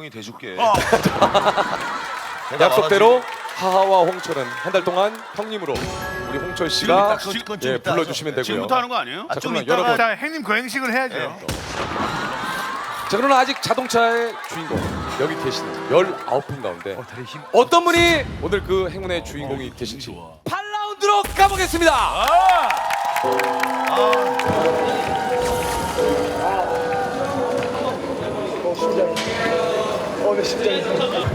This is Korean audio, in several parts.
형이 대줄게. 약속대로 하하와 홍철은 한 달 동안 형님으로 우리 홍철 씨가 지금 그건 좀 예, 있다 불러주시면 되고요. 지금부터 하는 거 아니에요? 아, 좀 그러면 이따가 여러분. 자, 형님 거행식을 해야죠. 네. 자 그러나 아직 자동차의 주인공 여기 계신 19분 가운데 어. 어떤 분이 오늘 그 행운의 주인공이 되실지 8라운드로 가보겠습니다. 어, 내 심장이.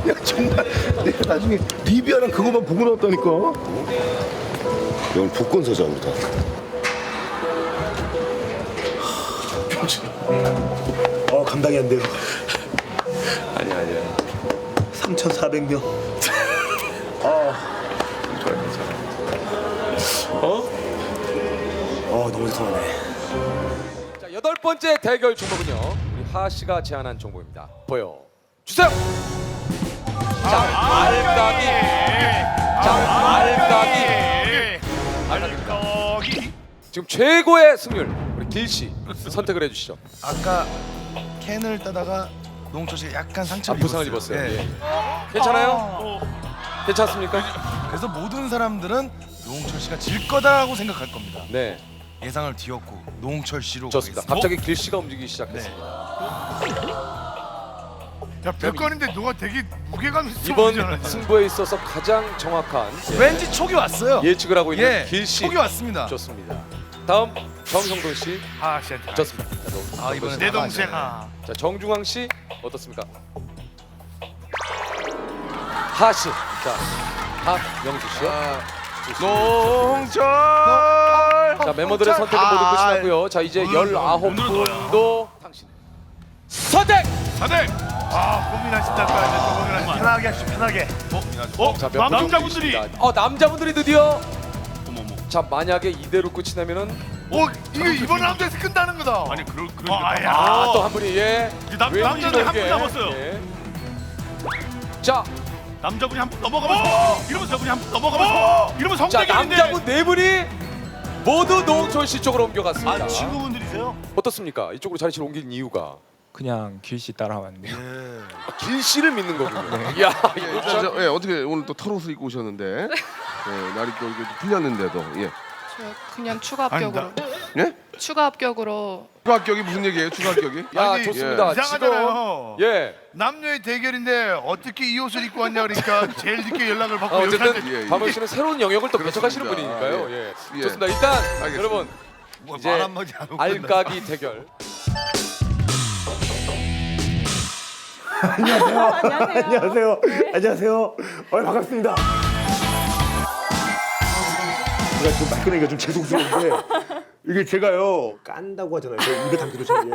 야, 정말 내가 나중에 리비아랑 그거만 보고 나왔다니까. 오늘 복권 사자 우리다. 어, 감당이 안 돼요. 아니야 아니야. 3,400명. 아. 어? 어, 너무 좋아하네. 자 여덟 번째 대결 종목은요. 우리 하하 씨가 제안한 종목입니다. 보여 주세요. 자 알까기. 자 알까기. 알까기입니다. 여기 지금 최고의 승률 우리 길 씨 선택을 해주시죠. 아까 캔을 따다가 노홍철 씨가 약간 아, 상처를 부상을 입었어요. 입었어요. 예. 예. 괜찮아요? 괜찮습니까? 그래서 모든 사람들은 노홍철 씨가 질 거다라고 생각할 겁니다. 네, 예상을 뒤엎고 노홍철 씨로 좋습니다. 가겠습니다. 갑자기 길 씨가 움직이기 시작했습니다. 야, 별건인데 누가 되게 무게감 있어 이번 보이잖아. 승부에 있어서 가장 정확한 왠지 촉이 왔어요. 예측을 하고 있는 예, 길 씨. 촉이 왔습니다. 좋습니다. 다음 정성돈 씨 아, 씨한테. 좋습니다. 아, 이번엔 내 나가야 동생. 돼. 아. 자 정중앙 씨 어떻습니까? 하 씨, 자 하명주 씨요. 노홍철. 자 멤버들의 선택은 모두 아, 끝이 났고요. 자 이제 열아홉 분도 당신 선택. 다들 아, 고민하신다고 하는데 편하게 하시죠. 편하게. 어? 자, 몇분 남자분들이 있습니다. 어 남자분들이 드디어 어머 어머. 자 만약에 이대로 끝이 나면은 어, 이거 이번 라운드에서 끝나는 거다. 아니 그럴 그런 어, 아야. 아 또 한 분이 예 이제 남- 왠지 남자들이 한분 모르게, 남았어요. 예. 자, 남자분이 한분 넘어가면서 이러면 저분이 한분 넘어가면서 이러면 자 성대결인데. 남자분 네 분이 모두 노홍철 씨 쪽으로 옮겨갔습니다. 아 친구분들이세요? 어떻습니까? 이쪽으로 자리를 옮긴 이유가 그냥 길씨 따라왔는데요. 길 씨를 믿는 거군요. 네. 이야 예, 이거 저, 참 저, 예, 어떻게 오늘 또 털옷을 입고 오셨는데 예, 날이 또 이렇게 풀렸는데도 예. 저 그냥 추가 합격으로 예? 추가 합격으로 추가 합격이 무슨 얘기예요? 추가 합격이? 야 아니, 좋습니다. 이상하잖아요. 지금 예. 남녀의 대결인데 어떻게 이 옷을 입고 왔냐 그러니까 제일 늦게 연락을 받고 아, 어쨌든 예, 예. 박원 씨는 새로운 영역을 또 그렇습니다. 개척하시는 분이니까요. 예. 예. 좋습니다. 일단 알겠습니다. 여러분 뭐 이제 말 한마디 안 하고 알까기 대결. 안녕하세요. 안녕하세요. 어, 반갑습니다. 제가 좀 말꺼내기가 좀 죄송스러운데 이게 제가요 깐다고 하잖아요. 제가 입에 담기도 전에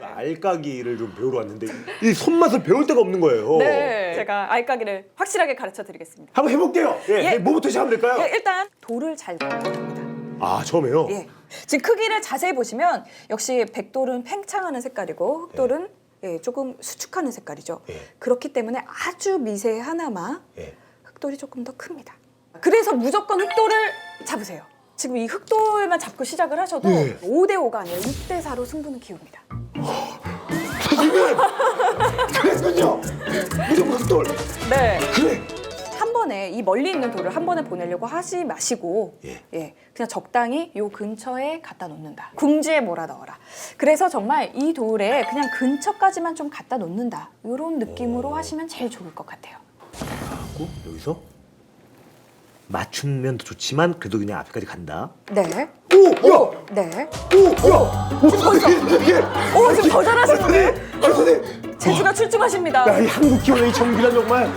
알까기를 좀 배우러 왔는데 이 손맛을 배울 데가 없는 거예요. 네, 제가 알까기를 확실하게 가르쳐 드리겠습니다. 한번 해볼게요. 예, 예. 뭐부터 시작하면 될까요? 예, 일단 돌을 잘 됩니다. 아 처음에요. 예. 지금 크기를 자세히 보시면 역시 백돌은 팽창하는 색깔이고 흑돌은 예, 조금 수축하는 색깔이죠. 예. 그렇기 때문에 아주 미세 하나마 예. 흑돌이 조금 더 큽니다. 그래서 무조건 흑돌을 잡으세요. 지금 이 흑돌만 잡고 시작을 하셔도 예. 5대 5가 아니라 6대 4로 승부는 키웁니다. 그랬군요. 무조건 흑돌. 네. 그래. 한 번에 이 멀리 있는 돌을 한 번에 보내려고 하지 마시고 예. 예, 그냥 적당히 요 근처에 갖다 놓는다. 궁지에 몰아 넣어라. 그래서 정말 이 돌에 그냥 근처까지만 좀 갖다 놓는다. 이런 느낌으로 하시면 제일 좋을 것 같아요. 하고 여기서 맞추면 더 좋지만 그래도 그냥 앞까지 간다. 네. 오, 야, 네. 오, 야, 오, 선생님, 이게, 오, 지금 더 잘하시는데? 아, 선생님. 재주가 출중하십니다. 야, 이 한국 기원의 이 정비란 정말.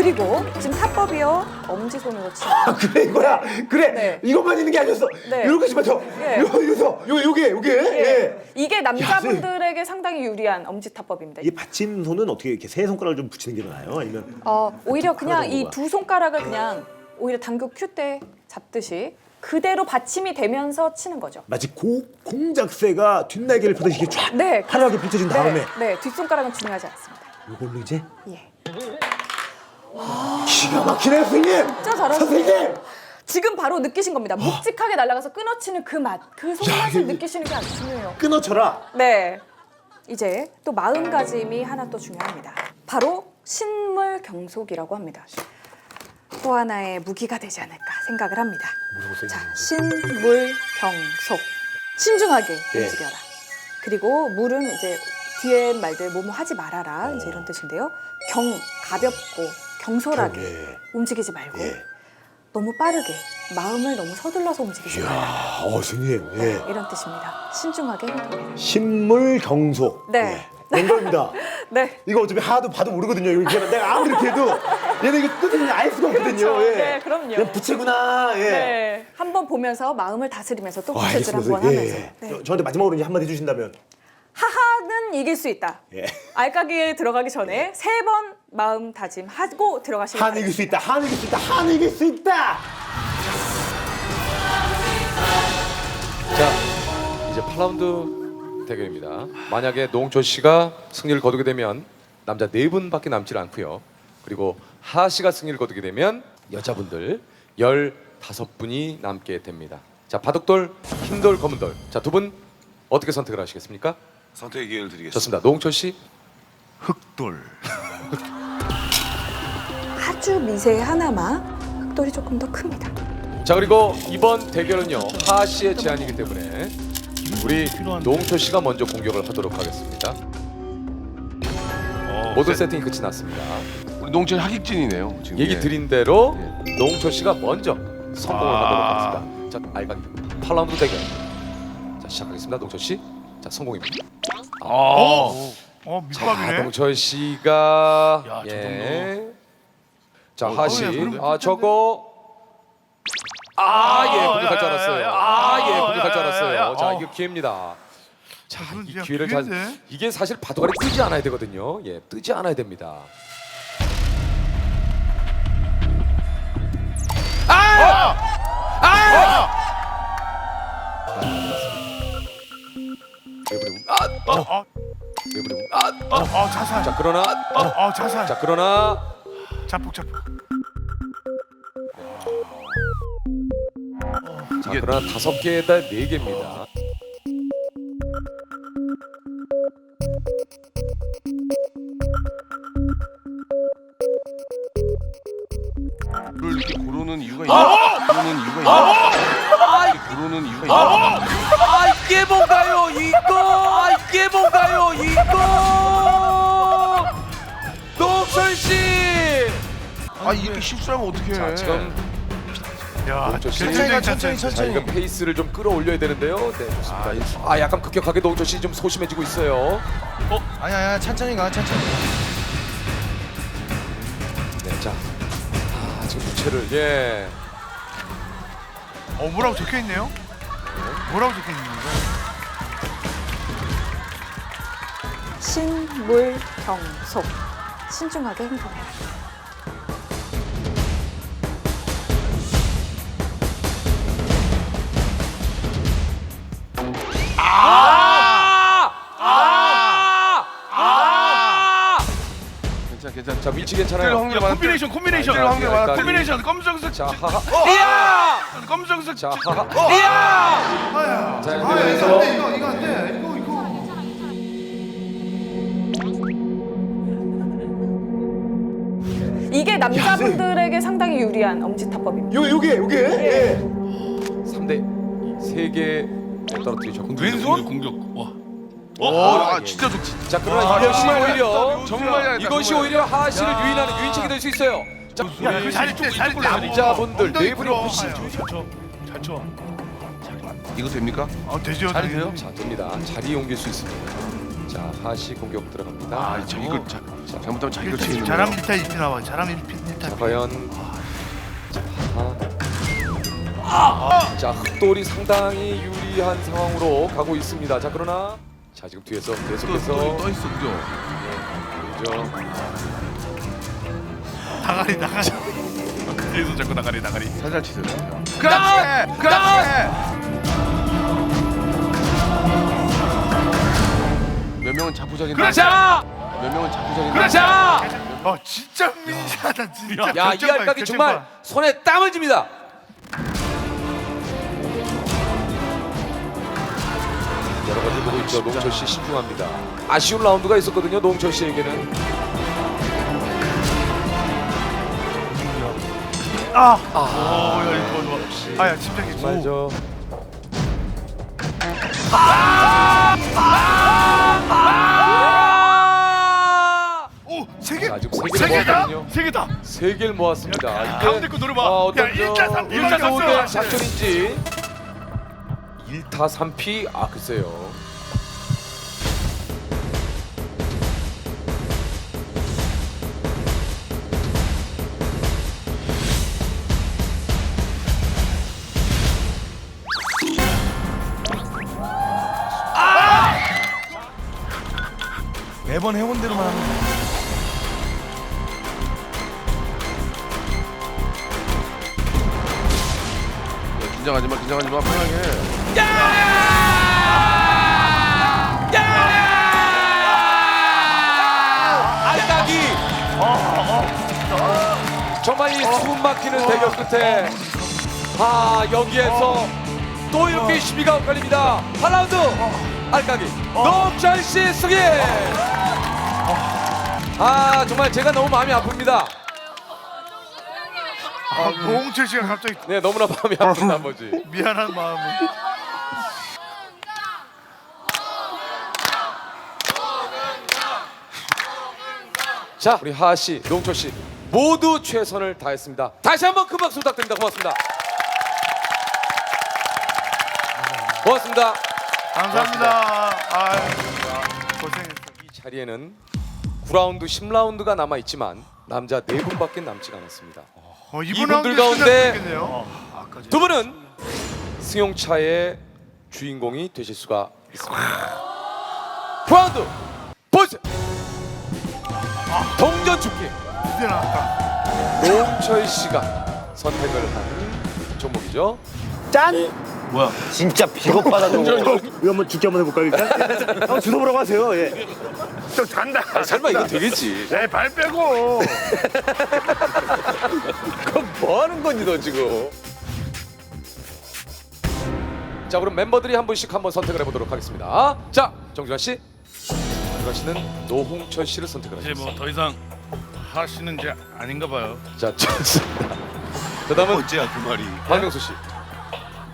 그리고 지금 타법이요. 엄지손으로 치는 아, 그래 이거야. 그래. 네. 이것만 있는 게 아니었어. 네. 이렇게 좀 맞춰. 예. 요, 요서, 요, 요게, 요게. 예. 예. 이게 남자분들에게 상당히 유리한 엄지 타법입니다. 이 받침손은 어떻게 이렇게 세 손가락을 좀 붙이는 게 나아요? 아니면 어, 오히려 그냥 이. 두 손가락을 그냥 오히려 당구 큐대 잡듯이 그대로 받침이 되면서 치는 거죠. 마치 고, 공작새가 뒷날개를 펴듯이 이렇게 쫙 네. 화려하게 펼쳐진 다음에 네, 네, 뒷손가락은 중요하지 않습니다. 요걸로 이제 예. 기가 막히네요, 선생님. 진짜 잘하시네요. 선생님. 지금 바로 느끼신 겁니다. 묵직하게 날아가서 끊어치는 그 맛, 그 손맛을 이게- 느끼시는 게 아주 중요해요. 끊어쳐라. 네. 이제 또 마음가짐이 하나 또 중요합니다. 바로 신물 경속이라고 합니다. 또 하나의 무기가 되지 않을까 생각을 합니다. 자, 신물 경속. 신중하게 예. 움직여라. 그리고 물은 이제 뒤에 말들 뭐뭐 하지 말아라 이제 이런 뜻인데요. 경 가볍고 경솔하게 예. 움직이지 말고 예. 너무 빠르게 마음을 너무 서둘러서 움직이지 말아라 아, 어, 선생님. 예. 이런 뜻입니다. 신중하게 행동해라. 신물경속. 네. 예. 연결입니다. 네. 이거 어차피 하도 봐도 모르거든요. 이거 그냥 내가 아무리 이렇게 해도 얘는 이거 뜻을 알 수가 없거든요. 그렇죠. 예. 네, 그럼요. 그냥 부채구나. 예. 네. 한번 보면서 마음을 다스리면서 또 어, 부채질 알겠습니다. 한번 예, 하면서. 예. 네. 저, 저한테 마지막으로 이제 한마디 해주신다면. 하하는 이길 수 있다. 예. 알까기에 들어가기 전에 세 번 마음 다짐하고 들어가시면 한 이길 수 있다. 한 이길 수 있다. 한 이길 수 있다. 자, 이제 8라운드 대결입니다. 만약에 노홍철 씨가 승리를 거두게 되면 남자 네 분밖에 남질 않고요. 그리고 하 씨가 승리를 거두게 되면 여자분들 15분이 남게 됩니다. 자, 바둑돌, 흰돌, 검은돌. 자, 두 분 어떻게 선택을 하시겠습니까? 선택의 기회를 드리겠습니다. 좋습니다. 노홍철 씨. 흑돌. 아주 미세 하나마 흑돌이 조금 더 큽니다. 자, 그리고 이번 대결은요. 하 씨의 제안이기 때문에 우리 노홍철 씨가 먼저 공격을 하도록 하겠습니다. 어, 모든 세팅이 끝이 났습니다. 우리 농철 하객진이네요. 지금. 얘기 예. 드린 대로 노홍철 씨가 먼저 성공을 아. 하도록 하겠습니다. 자, 알까기 8라운드 대결. 자, 시작하겠습니다. 노홍철 씨. 자, 성공입니다. 어, 어 자, 밑밥이네. 노홍철 씨가 야, 저 예. 자, 어. 어, 야, 그럼 아, 저거 아, 예, 아, 공격할 줄 야, 야, 알았어요. 야, 야, 아, 예, 야, 공격할 줄 야, 야, 알았어요. 야, 자, 어. 이게 기회입니다. 자, 그건 이 진짜 기회를 잘 기회인데? 이게 사실 바둑알이 뜨지 않아야 되거든요. 예, 뜨지 않아야 됩니다. 아! 어, 어, 자살. 자, 그러나 어, 어, 자살. 자, 그러나 자폭 자폭. 자, 그러나 다섯 개에다 네 개입니다. 를 이렇게 고르는 이유가 있나? 고르는 이유가 있나? 고르는 이유가 있나? 아, 이게 뭔가요? 이거! 아, 이게 뭔가요? 아 이렇게 실수하면 어떡해. 자, 지금 야, 노홍철 씨. 천천히 가, 천천히, 천천히, 자, 천천히. 페이스를 좀 끌어올려야 되는데요. 네, 좋습니다. 아, 약간 급격하게 노홍철 씨 좀 소심해지고 있어요. 아니야, 아니야, 천천히 가, 천천히. 네, 자. 아, 지금 부채를 예. 어 뭐라고 적혀 있네요? 뭐라고 적혀 있는 거죠? 신물경속. 신중하게 행동해 위치 뜰 괜찮아요. 확률 많아. 콤비네이션 콤비네이션 뜰 확률 많아. 콤비네이션 검정색 자, 하하. 이야! 검정색 자, 하하. 이야! 아야. 자, 아, 이거 되면서 안 돼, 이거 이거 안 돼. 이거 이거. 이게 남자분들에게 상당히 유리한 엄지타법입니다. 요 요게 요게. 예. 3대 3개 떨어뜨리셨고 왼손 공격 와 어, 아, 아, 진짜 좋지. 자 그러나 이것이 오히려 정말 잘했다, 이것이 정말. 오히려 하하 씨를 유인하는 유인책이 될 수 있어요. 자 야, 그 잘했대, 잘했대. 남자분들 네 분이 아유. 잘 쳐. 이거 됩니까? 어 되죠. 되죠. 돼요? 자 됩니다. 자리 옮길 수 있습니다. 자 하하 씨 공격 들어갑니다. 아, 저 이거 자, 잘못하면 자기가 치는 자랑 비타 입히 나와. 자랑 일피 자 일타. 과연 자 하하 자 흑돌이 상당히 유리한 상황으로 가고 있습니다. 자 그러나 자 지금 뒤에서 또, 계속해서 또, 떠 있어, 그죠? 그죠? 나가리 나가리. 뒤에서 자꾸 나가리 나가리. 살살 치세요. 그렇지. 그렇지. 몇 명은 자포자기인데. 그렇지. 몇 명은 자포자기인데. 그렇지. 어 진짜 민사다 진짜. 야이 결정판, 알까기 정말 결정판. 손에 땀을 줍니다. 여러 가지 보고 있죠. 노홍철 씨 신중합니다. 아쉬운 라운드가 있었거든요. 노홍철 씨에게는. 아. 오, 야, 이거 좋아, 좋아. 아 야, 침착해. 정말 오. 저 오, 세 개. 자, 지금 세세 개를 개다. 모았거든요. 세 개다. 세 개를 모았습니다. 이게 가운데 거 노려봐. 아, 어떤 야, 일자 저 삼피 일자. 삼피 작전인지 1타 3피 아 글쎄요. 매번 해온 대로만 하면 돼. 긴장하지 마, 긴장하지 마, 편하게. 알까기. 정말 이 숨 막히는 대결 끝에 아 여기에서 또 이렇게 시비가 엇갈립니다. 8라운드 알까기 노철 씨 승리. 아 정말 제가 너무 마음이 아픕니다. 아, 노홍철 씨가 갑자기 네 너무나 마음이 아픈 나머지. 미안한 마음을. 자 우리 하하 씨, 노홍철 씨 모두 최선을 다했습니다. 다시 한번 큰 박수 부탁드립니다. 고맙습니다. 고맙습니다. 감사합니다. 아, 고생했어. 이 자리에는 9라운드, 10라운드가 남아 있지만 남자 네 분밖에 남지 않았습니다. 어, 이분들 가운데 두 분은 승용차의 주인공이 되실 수가 있습니다. 9라운드 보세요. 동전 죽기 이제 나왔다. 노홍철 씨가 선택을 한 종목이죠. 진짜 비겁하다는 거. 이거 한번 죽게 한번 해볼까요 일단? 한번 주워보라고 하세요. 예. 저 잔다. 아, 설마 이거 되겠지? 내 발 빼고. 그럼 뭐 하는 거니 너 지금? 자 그럼 멤버들이 한 분씩 한번 선택을 해보도록 하겠습니다. 자 정준하 씨, 정준하 씨는 노홍철 씨를 선택을 이제 하셨습니다. 뭐 더 이상 하시는 이제 아닌가 봐요. 자 좋습니다. 그다음은 어째야 그 말이. 박명수 씨.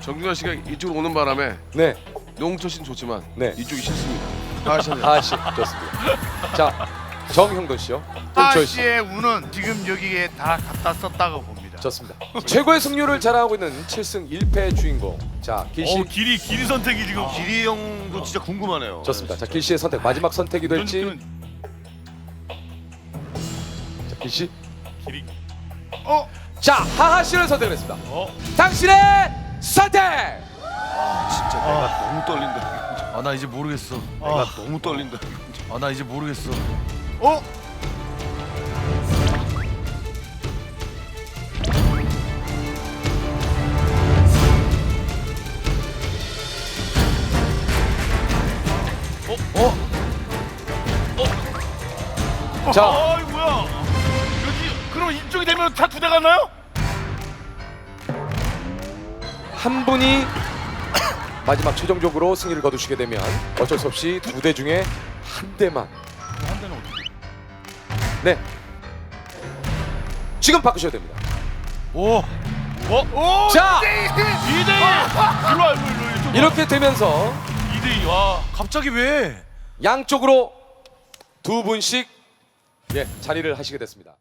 정준하 씨가 이쪽으로 오는 바람에 네, 노홍철 씨는 좋지만 네. 이쪽이 싫습니다. 아, 씨. 하하 씨 좋습니다. 자 정형돈 씨요. 하 동철 씨. 씨의 운은 지금 여기에 다 갖다 썼다고 봅니다. 좋습니다. 최고의 승률을 자랑하고 있는 7승 1패 주인공. 자 길씨 어 길이 길이 선택이 지금 기리 형도 진짜 궁금하네요. 좋습니다. 자 길씨의 선택 마지막 선택이 될지. 자 길씨. 길이 어? 자 하하 씨를 선택했습니다. 어? 당신의 선택. 진짜 내가 너무 떨린다. 아 나 이제 모르겠어. 내가 너무 떨린다. 아 나 이제 모르겠어. 어? 자 아 이거 뭐야? 여기 그럼 이쪽이 되면 다 두대 갔나요? 한 분이 마지막 최종적으로 승리를 거두시게 되면 어쩔 수 없이 두 대 중에 한 대만. 한 대는 어떻게? 네. 지금 바꾸셔야 됩니다. 오. 어? 오! 자 2대 1. 일로 와 일로 일로 일로. 이렇게 되면서 2대 2. 와. 갑자기 왜? 양쪽으로 두 분씩 예, 자리를 하시게 됐습니다.